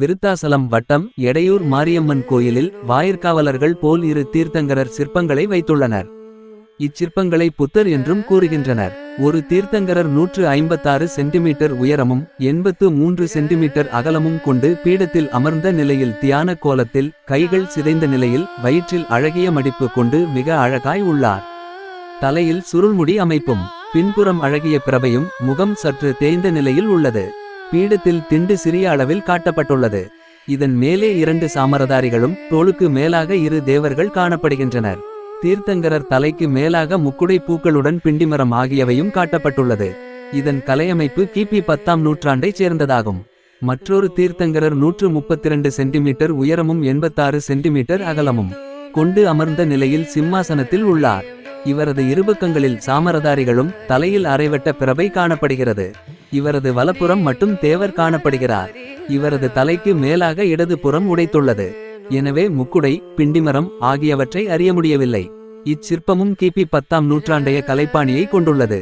விருத்தாசலம் வட்டம் எடையூர் மாரியம்மன் கோயிலில் வாயிற்காவலர்கள் போல் இரு தீர்த்தங்கரர் சிற்பங்களை வைத்துள்ளனர். இச்சிற்பங்களை புத்தர் என்றும் கூறுகின்றனர். ஒரு தீர்த்தங்கரர் நூற்று ஐம்பத்தாறு சென்டிமீட்டர் உயரமும் எண்பத்து மூன்று சென்டிமீட்டர் அகலமும் கொண்டு பீடத்தில் அமர்ந்த நிலையில் தியான கோலத்தில் கைகள் சிதைந்த நிலையில் வயிற்றில் அழகிய மடிப்பு கொண்டு மிக அழகாய் உள்ளார். தலையில் சுருள்முடி அமைப்பும் பின்புறம் அழகிய பிரபையும் முகம் சற்று தேய்ந்த நிலையில் உள்ளது. பீடத்தில் திண்டு சிறிய அளவில் காட்டப்பட்டுள்ளது. இதன் மேலே இரண்டு சாமரதாரிகளும் தோளுக்கு மேலாக இரு தேவர்கள் காணப்படுகின்றனர். தீர்த்தங்கரர் தலைக்கு மேலாக முக்குடை பூக்களுடன் பிண்டிமரம் ஆகியவையும் காட்டப்பட்டுள்ளது. இதன் கலையமைப்பு கிபி பத்தாம் நூற்றாண்டைச் சேர்ந்ததாகும். மற்றொரு தீர்த்தங்கரர் நூற்று முப்பத்தி இரண்டு சென்டிமீட்டர் உயரமும் எண்பத்தாறு சென்டிமீட்டர் அகலமும் கொண்டு அமர்ந்த நிலையில் சிம்மாசனத்தில் உள்ளார். இவரது இருபக்கங்களில் சாமரதாரிகளும் தலையில் அரைவட்ட பிறவை காணப்படுகிறது. இவரது வலப்புறம் மட்டும் தேவர் காணப்படுகிறார். இவரது தலைக்கு மேலாக இடது புறம் உடைத்துள்ளது. எனவே முக்குடை பிண்டிமரம் ஆகியவற்றை அறிய முடியவில்லை. இச்சிற்பமும் கிபி பத்தாம் நூற்றாண்டைய கலைப்பாணியை கொண்டுள்ளது.